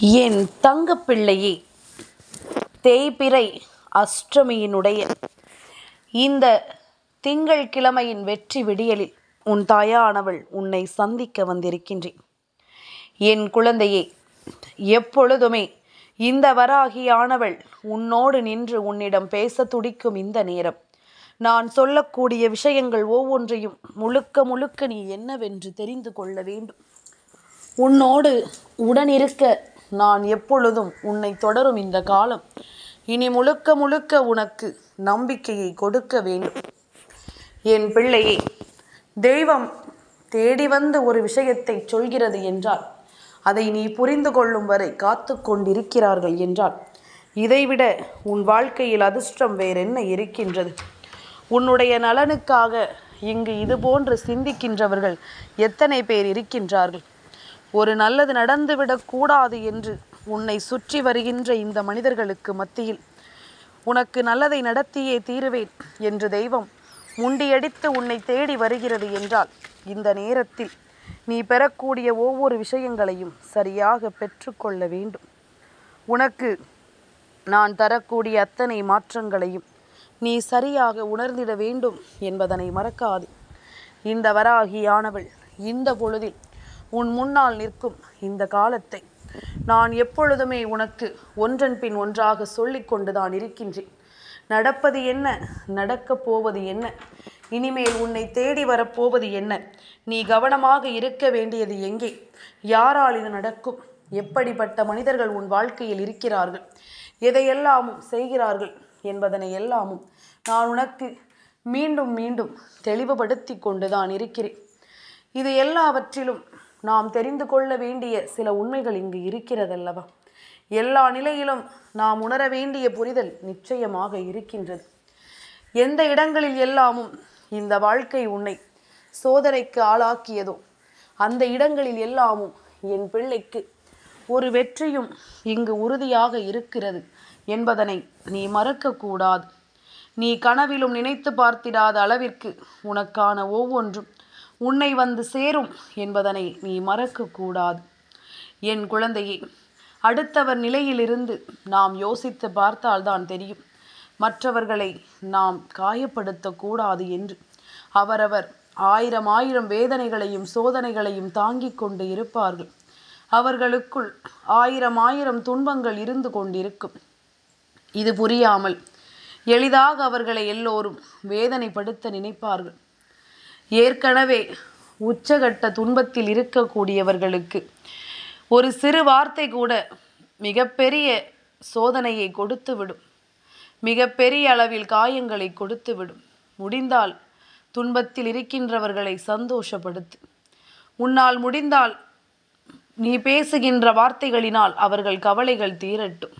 என் தங்கப்பிள்ளையே தேய்பிறை அஷ்டமியினுடைய இந்த திங்கள் கிழமையின் வெற்றி விடியலில் உன் தாயானவள் உன்னை சந்திக்க வந்திருக்கின்றேன். என் குழந்தையே எப்பொழுதுமே இந்த வராகியானவள் உன்னோடு நின்று உன்னிடம் பேச துடிக்கும் இந்த நேரம். நான் சொல்லக்கூடிய விஷயங்கள் ஒவ்வொன்றையும் முழுக்க முழுக்க நீ என்னவென்று தெரிந்து கொள்ள வேண்டும். உன்னோடு உடனிருக்க நான் எப்பொழுதும் உன்னை தொடரும் இந்த காலம். இனி முழுக்க முழுக்க உனக்கு நம்பிக்கையை கொடுக்க வேண்டும். என் பிள்ளையே தெய்வம் தேடி வந்து ஒரு விஷயத்தை சொல்கிறது என்றால் அதை நீ புரிந்து கொள்ளும் வரை காத்து கொண்டிருக்கிறார்கள் என்றால் இதைவிட உன் வாழ்க்கையில் அதிர்ஷ்டம் வேறென்ன இருக்கின்றது? உன்னுடைய நலனுக்காக இங்கு இதுபோன்று சிந்திக்கின்றவர்கள் எத்தனை பேர் இருக்கின்றார்கள்? ஒரு நல்லது நடந்துவிடக் கூடாது என்று உன்னை சுற்றி வருகின்ற இந்த மனிதர்களுக்கு மத்தியில் உனக்கு நல்லதை நடத்தியே தீருவேன் என்று தெய்வம் முண்டியடித்து உன்னை தேடி வருகிறது என்றால் இந்த நேரத்தில் நீ பெறக்கூடிய ஒவ்வொரு விஷயங்களையும் சரியாக பெற்றுக்கொள்ள வேண்டும். உனக்கு நான் தரக்கூடிய அத்தனை மாற்றங்களையும் நீ சரியாக உணர்ந்திட வேண்டும் என்பதனை மறக்காது. இந்த வராகியானவள் இந்த பொழுதில் உன் முன்னால் நிற்கும் இந்த காலத்தை நான் எப்பொழுதுமே உனக்கு ஒன்றன் பின் ஒன்றாக சொல்லிக் கொண்டுதான் இருக்கின்றேன். நடப்பது என்ன? நடக்கப் போவது என்ன? இனிமேல் உன்னை தேடி வரப்போவது என்ன? நீ கவனமாக இருக்க வேண்டியது எங்கே? யாரால் இது நடக்கும்? எப்படிப்பட்ட மனிதர்கள் உன் வாழ்க்கையில் இருக்கிறார்கள்? எதையெல்லாமும் செய்கிறார்கள் என்பதனை எல்லாமும் நான் உனக்கு மீண்டும் மீண்டும் தெளிவுபடுத்தி கொண்டுதான் இருக்கிறேன். இது எல்லாவற்றிலும் நாம் தெரிந்து கொள்ள வேண்டிய சில உண்மைகள் இங்கு இருக்கிறதல்லவா? எல்லா நிலையிலும் நாம் உணர வேண்டிய புரிதல் நிச்சயமாக இருக்கின்றது. எந்த இடங்களில் எல்லாமும் இந்த வாழ்க்கை உன்னை சோதனைக்கு ஆளாக்கியதோ அந்த இடங்களில் எல்லாமும் என் பிள்ளைக்கு ஒரு வெற்றியும் இங்கு உறுதியாக இருக்கிறது என்பதனை நீ மறக்கக்கூடாது. நீ கனவிலும் நினைத்து பார்த்திடாத அளவிற்கு உனக்கான ஒவ்வொன்றும் உன்னை வந்து சேரும் என்பதனை நீ மறக்கக்கூடாது. என் குழந்தையே அடுத்தவர் நிலையிலிருந்து நாம் யோசித்து பார்த்தால்தான் தெரியும். மற்றவர்களை நாம் காயப்படுத்தக்கூடாது என்று. அவரவர் ஆயிரம் ஆயிரம் வேதனைகளையும் சோதனைகளையும் தாங்கிக் கொண்டு இருப்பார்கள். அவர்களுக்குள் ஆயிரம் ஆயிரம் துன்பங்கள் இருந்து கொண்டிருக்கும். இது புரியாமல் எளிதாக அவர்களை எல்லோரும் வேதனைப்படுத்த நினைப்பார்கள். ஏற்கனவே உச்சகட்ட துன்பத்தில் இருக்கக்கூடியவர்களுக்கு ஒரு சிறு வார்த்தை கூட மிகப்பெரிய சோதனையை கொடுத்துவிடும். மிகப்பெரிய அளவில் காயங்களை கொடுத்துவிடும். முடிந்தால் துன்பத்தில் இருக்கின்றவர்களை சந்தோஷப்படுத்து. உன்னால் முடிந்தால் நீ பேசுகின்ற வார்த்தைகளினால் அவர்கள் கவலைகள் தீரட்டும்.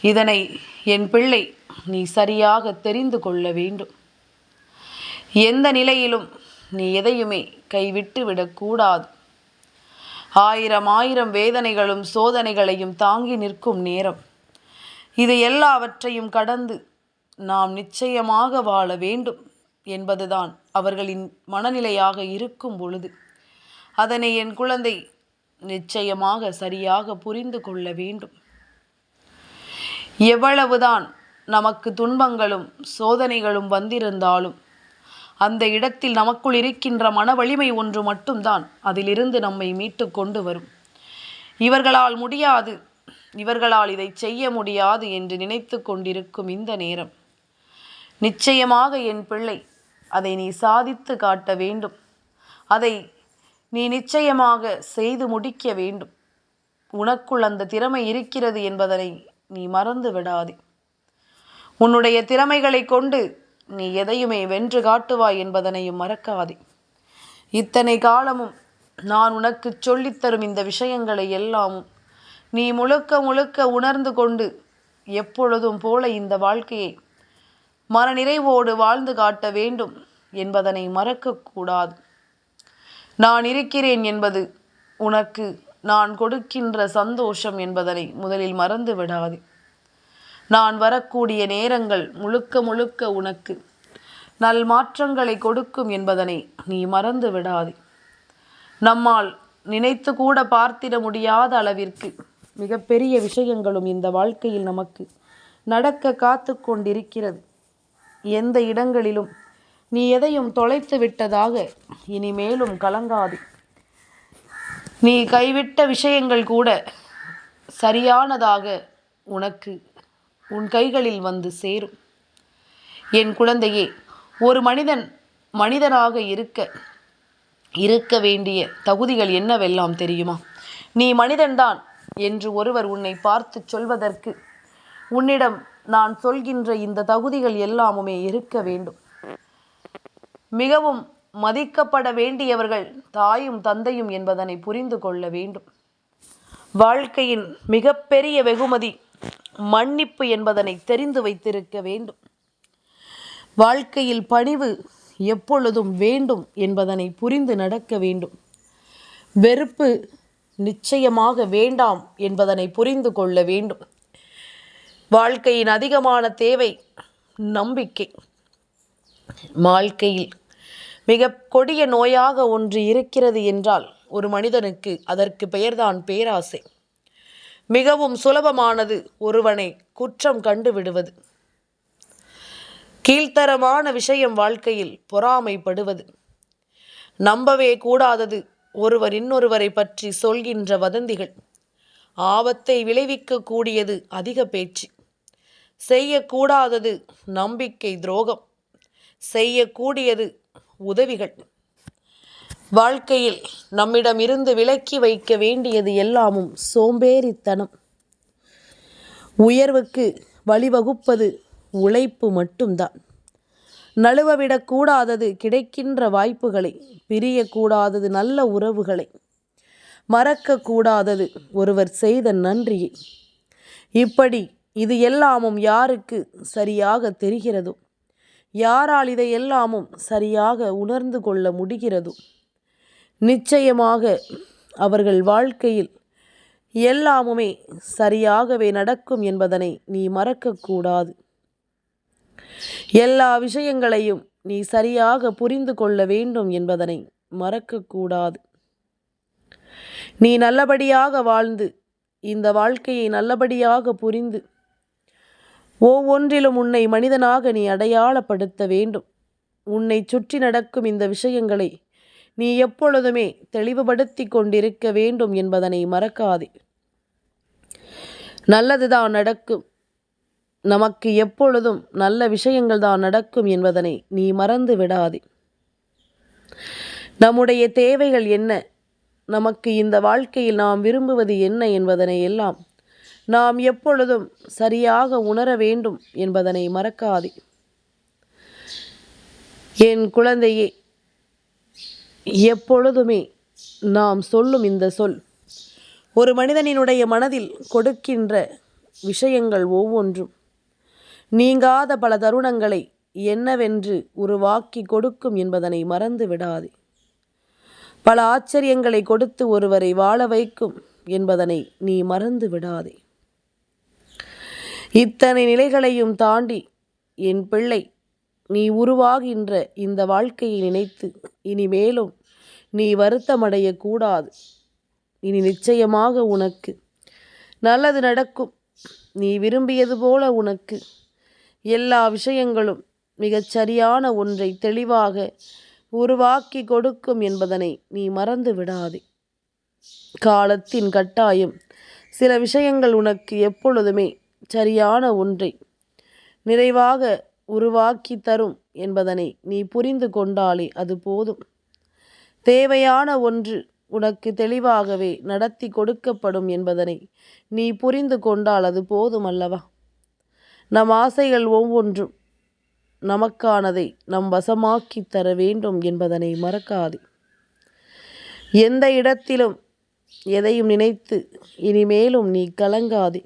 இதனை என் பிள்ளை நீ சரியாக தெரிந்து கொள்ள வேண்டும். எந்த நிலையிலும் நீ எதையுமே கைவிட்டு விடக்கூடாது. ஆயிரம் ஆயிரம் வேதனைகளும் சோதனைகளையும் தாங்கி நிற்கும் நேரம். இது எல்லாவற்றையும் கடந்து நாம் நிச்சயமாக வாழ வேண்டும் என்பதுதான் அவர்களின் மனநிலையாக இருக்கும் பொழுது. அதனை என் குழந்தை நிச்சயமாக சரியாக புரிந்து கொள்ள வேண்டும். எவ்வளவுதான் நமக்கு துன்பங்களும் சோதனைகளும் வந்திருந்தாலும் அந்த இடத்தில் நமக்குள் இருக்கின்ற மன வலிமை ஒன்று மட்டும்தான் அதிலிருந்து நம்மை மீட்டு கொண்டு வரும். இவர்களால் முடியாது இவர்களால் இதை செய்ய முடியாது என்று நினைத்து கொண்டிருக்கும் இந்த நேரம். நிச்சயமாக என் பிள்ளை அதை நீ சாதித்து காட்ட வேண்டும். அதை நீ நிச்சயமாக செய்து முடிக்க வேண்டும். உனக்குள் அந்த திறமை இருக்கிறது என்பதனை நீ மறந்து விடாதே. உன்னுடைய திறமைகளை கொண்டு நீ எதையுமே வென்று காட்டுவாய் என்பதனையும் மறக்காதே. இத்தனை காலமும் நான் உனக்கு சொல்லித்தரும் இந்த விஷயங்களை எல்லாமும் நீ முழுக்க முழுக்க உணர்ந்து கொண்டு எப்பொழுதும் போல இந்த வாழ்க்கையை மனநிறைவோடு வாழ்ந்து காட்ட வேண்டும் என்பதனை மறக்கக்கூடாது நான் இருக்கிறேன் என்பது உனக்கு நான் கொடுக்கின்ற சந்தோஷம் என்பதனை முதலில் மறந்து விடாதே. நான் வரக்கூடிய நேரங்கள் முழுக்க முழுக்க உனக்கு. நல் மாற்றங்களை கொடுக்கும் என்பதனை நீ மறந்து விடாதே. நம்மால் நினைத்து கூட பார்த்திட முடியாத அளவிற்கு மிகப்பெரிய விஷயங்களும் இந்த வாழ்க்கையில் நமக்கு நடக்க காத்து கொண்டிருக்கிறது. எந்த இடங்களிலும் நீ எதையும் தொலைத்து விட்டதாக இனிமேலும் கலங்காது. நீ கைவிட்ட விஷயங்கள் கூட சரியானதாக உனக்கு உன் கைகளில் வந்து சேரும். என் குழந்தையே ஒரு மனிதன் மனிதனாக இருக்க இருக்க வேண்டிய தகுதிகள் என்னவெல்லாம் தெரியுமா? நீ மனிதன்தான் என்று ஒருவர் உன்னை பார்த்து சொல்வதற்கு உன்னிடம் நான் சொல்கின்ற இந்த தகுதிகள் எல்லாமுமே இருக்க வேண்டும். மிகவும் மதிக்கப்பட வேண்டியவர்கள் தாயும் தந்தையும் என்பதனை புரிந்து கொள்ள வேண்டும். வாழ்க்கையின் மிகப்பெரிய வெகுமதி மன்னிப்பு என்பதனை தெரிந்து வைத்திருக்க வேண்டும். வாழ்க்கையில் பணிவு எப்பொழுதும் வேண்டும் என்பதனை புரிந்து நடக்க வேண்டும். வெறுப்பு நிச்சயமாக வேண்டாம் என்பதனை புரிந்து கொள்ள வேண்டும். வாழ்க்கையின் அதிகமான தேவை நம்பிக்கை. வாழ்க்கையில் மிக கொடிய நோயாக ஒன்று இருக்கிறது என்றால் ஒரு மனிதனுக்கு அதற்கு பெயர்தான் பேராசை. மிகவும் சுலபமானது ஒருவனை குற்றம் கண்டு விடுவது. கீழ்த்தரமான விஷயம் வாழ்க்கையில் பொறாமைப்படுவது. நம்பவே கூடாதது ஒருவர் இன்னொருவரை பற்றி சொல்கின்ற வதந்திகள். ஆபத்தை விளைவிக்கக்கூடியது அதிக பேச்சு. செய்யக்கூடாதது நம்பிக்கை துரோகம். செய்யக்கூடியது உதவிகள். வாழ்க்கையில் நம்மிடம் இருந்து விலக்கி வைக்க வேண்டியது எல்லாமும் சோம்பேறித்தனம். உயர்வுக்கு வழிவகுப்பது உழைப்பு மட்டும்தான். நழுவவிடக்கூடாதது கிடைக்கின்ற வாய்ப்புகளை பிரியக்கூடாதது நல்ல உறவுகளை மறக்கக்கூடாதது ஒருவர் செய்த நன்றியை. இப்படி இது எல்லாமும் யாருக்கு சரியாக தெரிகிறதோ? யாரால் இதை எல்லாமும் சரியாக உணர்ந்து கொள்ள முடிகிறதோ? நிச்சயமாக அவர்கள் வாழ்க்கையில் எல்லாமுமே சரியாகவே நடக்கும் என்பதனை நீ மறக்கக்கூடாது. எல்லா விஷயங்களையும் நீ சரியாக புரிந்து கொள்ள வேண்டும் என்பதனை மறக்கக்கூடாது. நீ நல்லபடியாக வாழ்ந்து இந்த வாழ்க்கையை நல்லபடியாக புரிந்து ஒவ்வொன்றிலும் உன்னை மனிதனாக நீ அடையாளப்படுத்த வேண்டும். உன்னை சுற்றி நடக்கும் இந்த விஷயங்களை நீ எப்பொழுதுமே தெளிவுபடுத்தி கொண்டிருக்க வேண்டும் என்பதனை மறக்காதே. நல்லதுதான் நடக்கும். நமக்கு எப்பொழுதும் நல்ல விஷயங்கள் தான் நடக்கும் என்பதனை நீ மறந்து விடாதே. நம்முடைய தேவைகள் என்ன? நமக்கு இந்த வாழ்க்கையில் நாம் விரும்புவது என்ன என்பதனை எல்லாம் நாம் எப்பொழுதும் சரியாக உணர வேண்டும் என்பதனை மறக்காதே. என் குழந்தையே எப்பொழுதுமே நாம் சொல்லும் இந்த சொல் ஒரு மனிதனினுடைய மனதில் கொடுக்கின்ற விஷயங்கள் ஒவ்வொன்றும் நீங்காத பல தருணங்களை என்னவென்று உருவாக்கி கொடுக்கும் என்பதனை மறந்து விடாதே. பல ஆச்சரியங்களை கொடுத்து ஒருவரை வாழ வைக்கும் என்பதனை நீ மறந்து விடாதே. இத்தனை நிலைகளையும் தாண்டி என் பிள்ளை நீ உருவாகின்ற இந்த வாழ்க்கையை நினைத்து இனிமேலும் நீ வருத்தமடையக்கூடாது இனி நிச்சயமாக உனக்கு நல்லது நடக்கும். நீ விரும்பியது போல உனக்கு எல்லா விஷயங்களும் மிகச் சரியான ஒன்றை தெளிவாக உருவாக்கி கொடுக்கும் என்பதனை நீ மறந்து விடாதே. காலத்தின் கட்டாயம் சில விஷயங்கள் உனக்கு எப்பொழுதுமே சரியான ஒன்றை நிறைவாக உருவாக்கி தரும் என்பதனை நீ புரிந்து கொண்டாலே அது போதும். தேவையான ஒன்று உனக்கு தெளிவாகவே நடத்தி கொடுக்கப்படும் என்பதனை நீ புரிந்து கொண்டால் அது போதும் அல்லவா நம் ஆசைகள் ஒவ்வொன்றும் நமக்கானதை நம் வசமாக்கி தர வேண்டும் என்பதனை மறக்காது. எந்த இடத்திலும் எதையும் நினைத்து இனிமேலும் நீ கலங்காதே.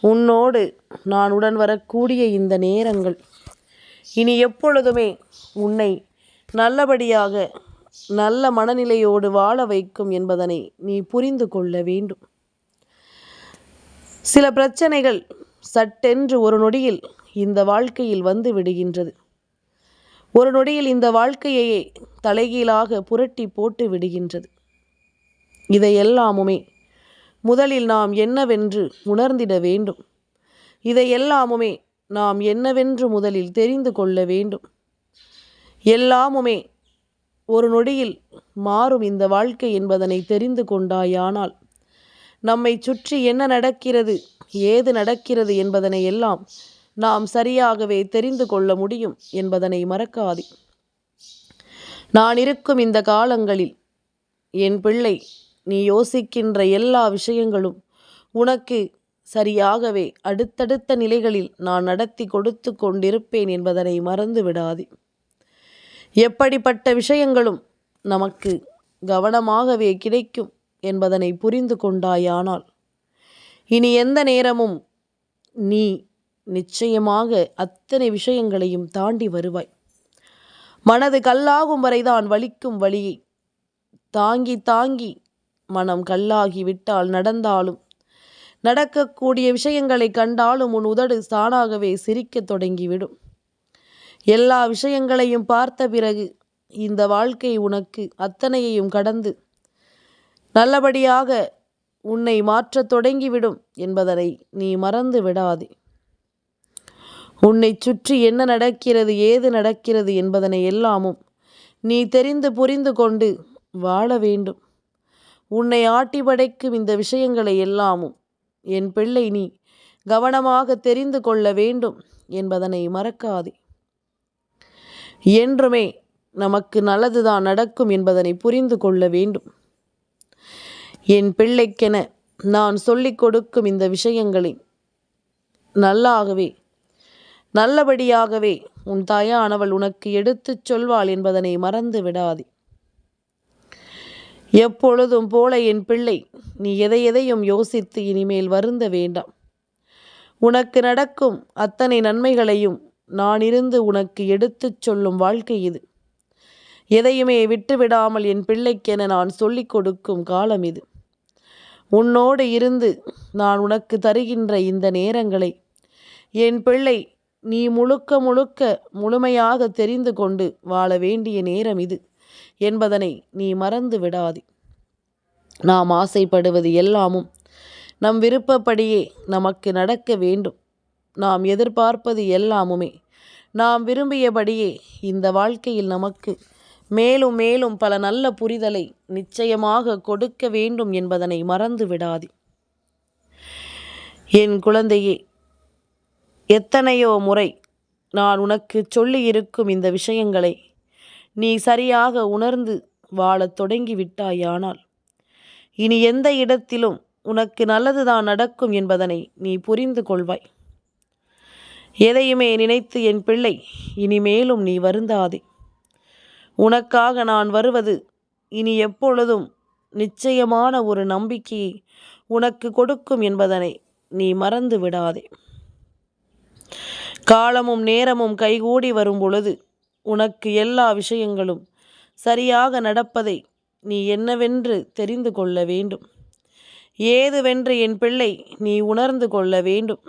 உன்னோடு நான் உடன் வரக்கூடிய இந்த நேரங்கள். இனி எப்பொழுதுமே உன்னை நல்லபடியாக நல்ல மனநிலையோடு வாழ வைக்கும் என்பதனை நீ புரிந்து கொள்ள வேண்டும். சில பிரச்சனைகள் சட்டென்று ஒரு நொடியில் இந்த வாழ்க்கையில் வந்து விடுகின்றது. ஒரு நொடியில் இந்த வாழ்க்கையையே தலைகீழாக புரட்டி போட்டு விடுகின்றது. இதையெல்லாமுமே முதலில் நாம் என்னவென்று உணர்ந்திட வேண்டும். இதையெல்லாமுமே நாம் என்னவென்று முதலில் தெரிந்து கொள்ள வேண்டும். எல்லாமுமே ஒரு நொடியில் மாறும் இந்த வாழ்க்கை என்பதனை தெரிந்து கொண்டாயானால் நம்மை சுற்றி என்ன நடக்கிறது ஏது நடக்கிறது என்பதனை எல்லாம் நாம் சரியாகவே தெரிந்து கொள்ள முடியும் என்பதனை மறக்காதே. நான் இருக்கும் இந்த காலங்களில் என் பிள்ளை நீ யோசிக்கின்ற எல்லா விஷயங்களும் உனக்கு சரியாகவே அடுத்தடுத்த நிலைகளில் நான் நடத்தி கொடுத்து கொண்டிருப்பேன் என்பதனை மறந்து விடாதே. எப்படிப்பட்ட விஷயங்களும் நமக்கு கவனமாகவே கிடைக்கும் என்பதனை புரிந்து கொண்டாயானால் இனி எந்த நேரமும் நீ நிச்சயமாக அத்தனை விஷயங்களையும் தாண்டி வருவாய். மனது கல்லாகும் வரைதான் வலிக்கும் வழியை தாங்கி தாங்கி மனம் கல்லாகி விட்டால் நடந்தாலும் நடக்கக்கூடிய விஷயங்களை கண்டாலும் உன் உதடு தானாகவே சிரிக்கத் தொடங்கிவிடும். எல்லா விஷயங்களையும் பார்த்த பிறகு இந்த வாழ்க்கை உனக்கு அத்தனையையும் கடந்து நல்லபடியாக உன்னை மாற்றத் தொடங்கிவிடும் என்பதனை நீ மறந்து விடாதே. உன்னை சுற்றி என்ன நடக்கிறது ஏது நடக்கிறது என்பதனை எல்லாமும் நீ தெரிந்து புரிந்து கொண்டு வாழ வேண்டும். உன்னை ஆட்டி படைக்கும் இந்த விஷயங்களை எல்லாமும் என் பிள்ளை நீ கவனமாக தெரிந்து கொள்ள வேண்டும் என்பதனை மறக்காதே. என்றுமே நமக்கு நல்லதுதான் நடக்கும் என்பதனை புரிந்து கொள்ள வேண்டும். என் பிள்ளைக்கென நான் சொல்லிக் கொடுக்கும் இந்த விஷயங்களை நல்லாகவே நல்லபடியாகவே உன் தாயானவள் உனக்கு எடுத்துச் சொல்வாள் என்பதனை மறந்து விடாதே. எப்பொழுதும் போல என் பிள்ளை நீ எதை எதையும் யோசித்து இனிமேல் வருந்த வேண்டாம். உனக்கு நடக்கும் அத்தனை நன்மைகளையும் நான் இருந்து உனக்கு எடுத்துச் சொல்லும் வாழ்க்கை இது. எதையுமே விட்டுவிடாமல் என் பிள்ளைக்கென நான் சொல்லிக் கொடுக்கும் காலம் இது. உன்னோடு இருந்து நான் உனக்கு தருகின்ற இந்த நேரங்களை என் பிள்ளை நீ முழுக்க முழுக்க முழுமையாக தெரிந்து கொண்டு வாழ வேண்டிய நேரம் இது. என்பதனை நீ மறந்து விடாதே. நாம் ஆசைப்படுவது எல்லாமும் நம் விருப்பப்படியே நமக்கு நடக்க வேண்டும். நாம் எதிர்பார்ப்பது எல்லாமுமே நாம் விரும்பியபடியே இந்த வாழ்க்கையில் நமக்கு மேலும் மேலும் பல நல்ல புரிதலை நிச்சயமாக கொடுக்க வேண்டும் என்பதனை மறந்து விடாதே. என் குழந்தையே எத்தனையோ முறை நான் உனக்கு சொல்லியிருக்கும் இந்த விஷயங்களை நீ சரியாக உணர்ந்து வாழத் தொடங்கிவிட்டாயானால் இனி எந்த இடத்திலும் உனக்கு நல்லதுதான் நடக்கும் என்பதனை நீ புரிந்து கொள்வாய். எதையுமே நினைத்து என் பிள்ளை இனிமேலும் நீ வருந்தாதே. உனக்காக நான் வருவது இனி எப்பொழுதும் நிச்சயமான ஒரு நம்பிக்கையை உனக்கு கொடுக்கும் என்பதனை நீ மறந்து விடாதே. காலமும் நேரமும் கைகூடி வரும் பொழுது உனக்கு எல்லா விஷயங்களும் சரியாக நடப்பதை நீ என்னவென்று தெரிந்து கொள்ள வேண்டும். ஏதுவென்று என் பிள்ளை நீ உணர்ந்து கொள்ள வேண்டும்.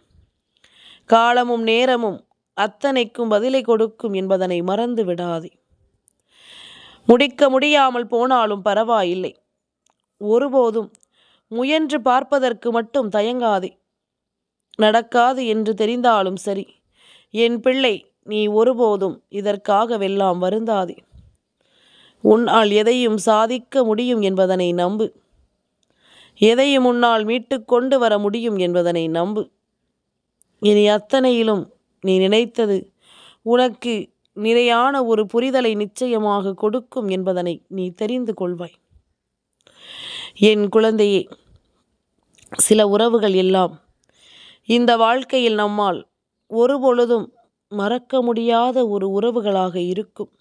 காலமும் நேரமும் அத்தனைக்கும் பதிலை கொடுக்கும் என்பதனை மறந்து விடாதே. முடிக்க முடியாமல் போனாலும் பரவாயில்லை. ஒருபோதும் முயன்று பார்ப்பதற்கு மட்டும் தயங்காதே. நடக்காது என்று தெரிந்தாலும் சரி என் பிள்ளை நீ ஒருபோதும் இதற்காகவெல்லாம் வருந்தாதே. உன்னால் எதையும் சாதிக்க முடியும் என்பதனை நம்பு. எதையும் உன்னால் மீட்டு கொண்டு வர முடியும் என்பதனை நம்பு. இனி அத்தனையிலும் நீ நினைத்தது உனக்கு நிறையான ஒரு புரிதலை நிச்சயமாக கொடுக்கும் என்பதனை நீ தெரிந்து கொள்வாய். என் குழந்தையே சில உறவுகள் எல்லாம் இந்த வாழ்க்கையில் நம்மால் ஒருபொழுதும் மறக்க முடியாத ஒரு உறவுகளாக இருக்கும்.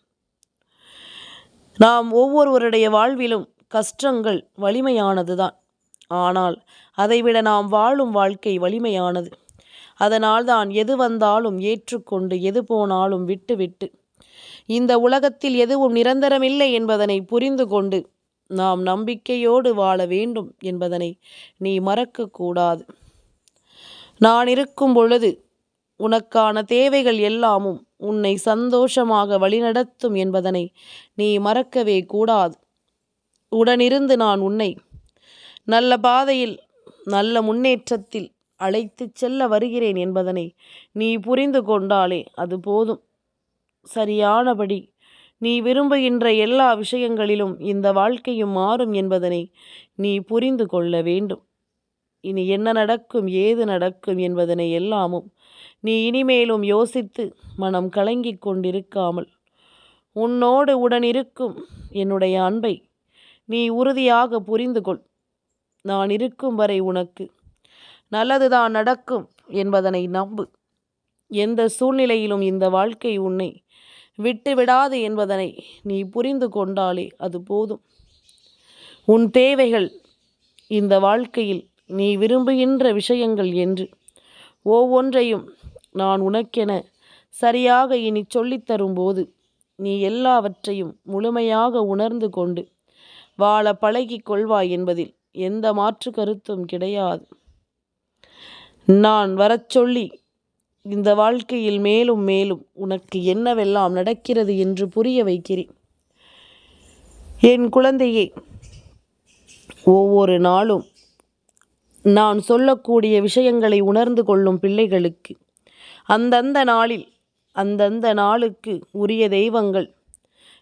நாம் ஒவ்வொருவருடைய வாழ்விலும் கஷ்டங்கள் வலிமையானதுதான். ஆனால் அதைவிட நாம் வாழும் வாழ்க்கை வலிமையானது. அதனால்தான் எது வந்தாலும் ஏற்றுக்கொண்டு எது போனாலும் விட்டுவிட்டு இந்த உலகத்தில் எதுவும் நிரந்தரமில்லை என்பதனை புரிந்து கொண்டு நாம் நம்பிக்கையோடு வாழ வேண்டும் என்பதனை நீ மறக்கக்கூடாது. நான் இருக்கும் பொழுது உனக்கான தேவைகள் எல்லாமும் உன்னை சந்தோஷமாக வழிநடத்தும் என்பதனை நீ மறக்கவே கூடாது. உடனிருந்து நான் உன்னை நல்ல பாதையில் நல்ல முன்னேற்றத்தில் அழைத்துச் செல்ல வருகிறேன் என்பதனை நீ புரிந்து கொண்டாலே அது போதும். சரியானபடி நீ விரும்புகின்ற எல்லா விஷயங்களிலும் இந்த வாழ்க்கையும் மாறும் என்பதனை நீ புரிந்து கொள்ள வேண்டும். இனி என்ன நடக்கும் ஏது நடக்கும் என்பதனை எல்லாமும் நீ இனிமேலும் யோசித்து மனம் கலங்கிக் கொண்டிருக்காமல் உன்னோடு உடனிருக்கும் என்னுடைய அன்பை நீ உறுதியாக புரிந்து கொள். நான் இருக்கும் வரை உனக்கு நல்லதுதான் நடக்கும் என்பதனை நம்பு. எந்த சூழ்நிலையிலும் இந்த வாழ்க்கை உன்னை விட்டு விடாது என்பதனை நீ புரிந்து கொண்டாலே அது போதும். உன் தேவைகள் இந்த வாழ்க்கையில் நீ விரும்புகின்ற விஷயங்கள் என்று. ஒவ்வொன்றையும் நான் உனக்கென சரியாக இனி சொல்லித்தரும்போது நீ எல்லாவற்றையும் முழுமையாக உணர்ந்து கொண்டு வாழ பழகிக் கொள்வாய் என்பதில் எந்த மாற்று கருத்தும் கிடையாது. நான் வரச் சொல்லி இந்த வாழ்க்கையில் மேலும் மேலும் உனக்கு என்னவெல்லாம் நடக்கிறது என்று புரிய வைக்கிறேன். என் குழந்தையே ஒவ்வொரு நாளும் நான் சொல்லக்கூடிய விஷயங்களை உணர்ந்து கொள்ளும் பிள்ளைகளுக்கு அந்தந்த நாளில் அந்தந்த நாளுக்கு உரிய தெய்வங்கள்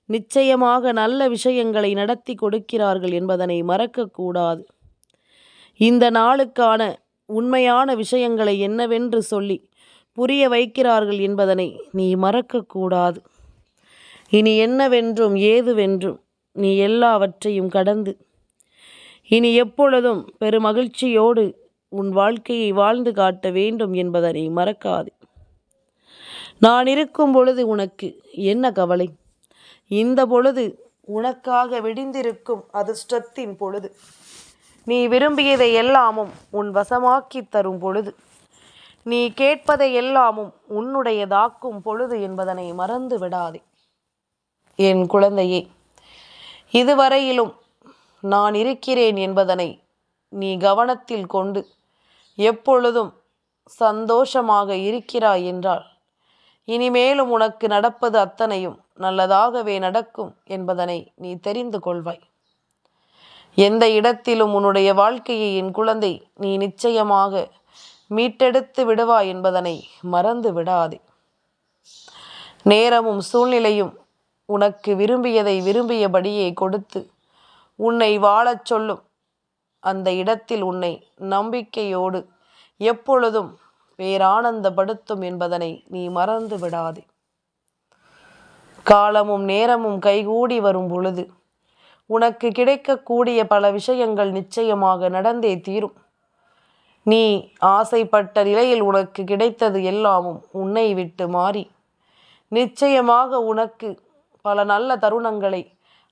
நிச்சயமாக நல்ல விஷயங்களை நடத்தி கொடுக்கிறார்கள் என்பதனை மறக்கக்கூடாது. இந்த நாளுக்கான உண்மையான விஷயங்களை என்னவென்று சொல்லி புரிய வைக்கிறார்கள் என்பதனை நீ மறக்கக்கூடாது. இனி என்னவென்றும் ஏதுவென்றும் நீ எல்லாவற்றையும் கடந்து இனி எப்பொழுதும் பெருமகிழ்ச்சியோடு உன் வாழ்க்கையை வாழ்ந்து காட்ட வேண்டும் என்பதனை மறக்காது. நான் இருக்கும் பொழுது உனக்கு என்ன கவலை? இந்த பொழுது உனக்காக விடிந்திருக்கும் அதிர்ஷ்டத்தின் பொழுது. நீ விரும்பியதை எல்லாமும் உன் வசமாக்கி தரும் பொழுது. நீ கேட்பதை எல்லாமும் உன்னுடையதாக்கும் பொழுது என்பதனை மறந்து விடாதே என் குழந்தையே இதுவரையிலும் நான் இருக்கிறேன் என்பதனை நீ கவனத்தில் கொண்டு எப்பொழுதும் சந்தோஷமாக இருக்கிறாய் என்றால் இனிமேலும் உனக்கு நடப்பது அத்தனையும் நல்லதாகவே நடக்கும் என்பதனை நீ தெரிந்து கொள்வாய். எந்த இடத்திலும் உன்னுடைய வாழ்க்கையை என் குழந்தை நீ நிச்சயமாக மீட்டெடுத்து விடுவாய் என்பதனை மறந்து விடாதே. நேரமும் சூழ்நிலையும் உனக்கு விரும்பியதை விரும்பியபடியே கொடுத்து உன்னை வாழச் சொல்லும். அந்த இடத்தில் உன்னை நம்பிக்கையோடு எப்பொழுதும் பேரானந்தப்படுத்தும் என்பதனை நீ மறந்து விடாதே. காலமும் நேரமும் கைகூடி வரும் பொழுது உனக்கு கிடைக்கக்கூடிய பல விஷயங்கள் நிச்சயமாக நடந்தே தீரும். நீ ஆசைப்பட்ட நிலையில் உனக்கு கிடைத்தது எல்லாமும் உன்னை விட்டு மாறி நிச்சயமாக உனக்கு பல நல்ல தருணங்களை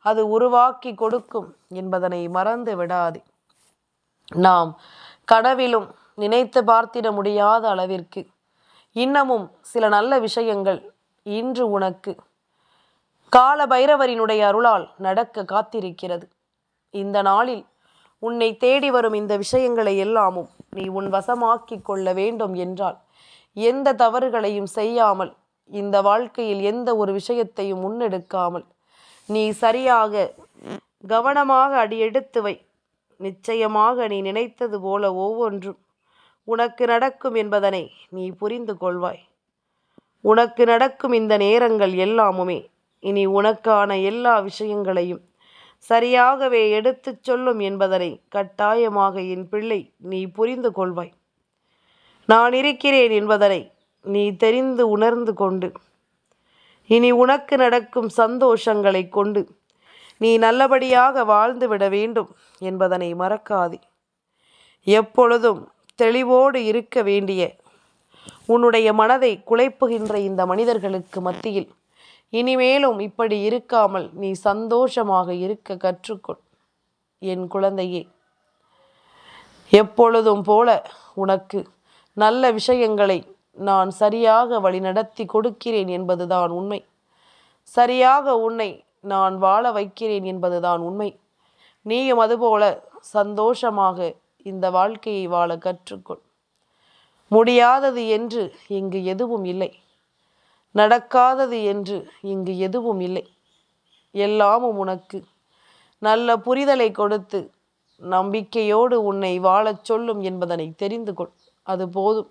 அது உருவாக்கி கொடுக்கும் என்பதனை மறந்து விடாது. நாம் கனவிலும் நினைத்து பார்த்திட முடியாத அளவிற்கு இன்னமும் சில நல்ல விஷயங்கள் இன்று உனக்கு கால பைரவரினுடைய அருளால் நடக்க காத்திருக்கிறது. இந்த நாளில் உன்னை தேடி வரும் இந்த விஷயங்களை எல்லாமும் நீ உன் வசமாக்கி கொள்ள வேண்டும் என்றால் எந்த தவறுகளையும் செய்யாமல் இந்த வாழ்க்கையில் எந்த ஒரு விஷயத்தையும் முன்னெடுக்காமல் நீ சரியாக கவனமாக அடியெடுத்து வை. நிச்சயமாக நீ நினைத்தது போல ஒவ்வொன்றும் உனக்கு நடக்கும் என்பதனை நீ புரிந்து கொள்வாய். உனக்கு நடக்கும் இந்த நேரங்கள் எல்லாமுமே இனி உனக்கான எல்லா விஷயங்களையும் சரியாகவே எடுத்துச் சொல்லும் என்பதனை கட்டாயமாக என் பிள்ளை நீ புரிந்து கொள்வாய். நான் இருக்கிறேன் என்பதனை நீ தெரிந்து உணர்ந்து கொண்டு இனி உனக்கு நடக்கும் சந்தோஷங்களை கொண்டு நீ நல்லபடியாக வாழ்ந்து விட வேண்டும் என்பதனை மறக்காதே. எப்பொழுதும் தெளிவோடு இருக்க வேண்டிய உன்னுடைய மனதை குலைப்புகின்ற இந்த மனிதர்களுக்கு மத்தியில் இனிமேலும் இப்படி இருக்காமல் நீ சந்தோஷமாக இருக்க கற்றுக்கொள் என் குழந்தையே. எப்பொழுதும் போல உனக்கு நல்ல விஷயங்களை நான் சரியாக வழிநடத்தி கொடுக்கிறேன் என்பதுதான் உண்மை. சரியாக உன்னை நான் வாழ வைக்கிறேன் என்பதுதான் உண்மை. நீயும் அதுபோல சந்தோஷமாக இந்த வாழ்க்கையை வாழ கற்றுக்கொள். முடியாதது என்று இங்கு எதுவும் இல்லை. நடக்காதது என்று இங்கு எதுவும் இல்லை. எல்லாமும் உனக்கு. நல்ல புரிதலை கொடுத்து நம்பிக்கையோடு உன்னை வாழச் சொல்லும் என்பதனை தெரிந்து கொள். அது போதும்.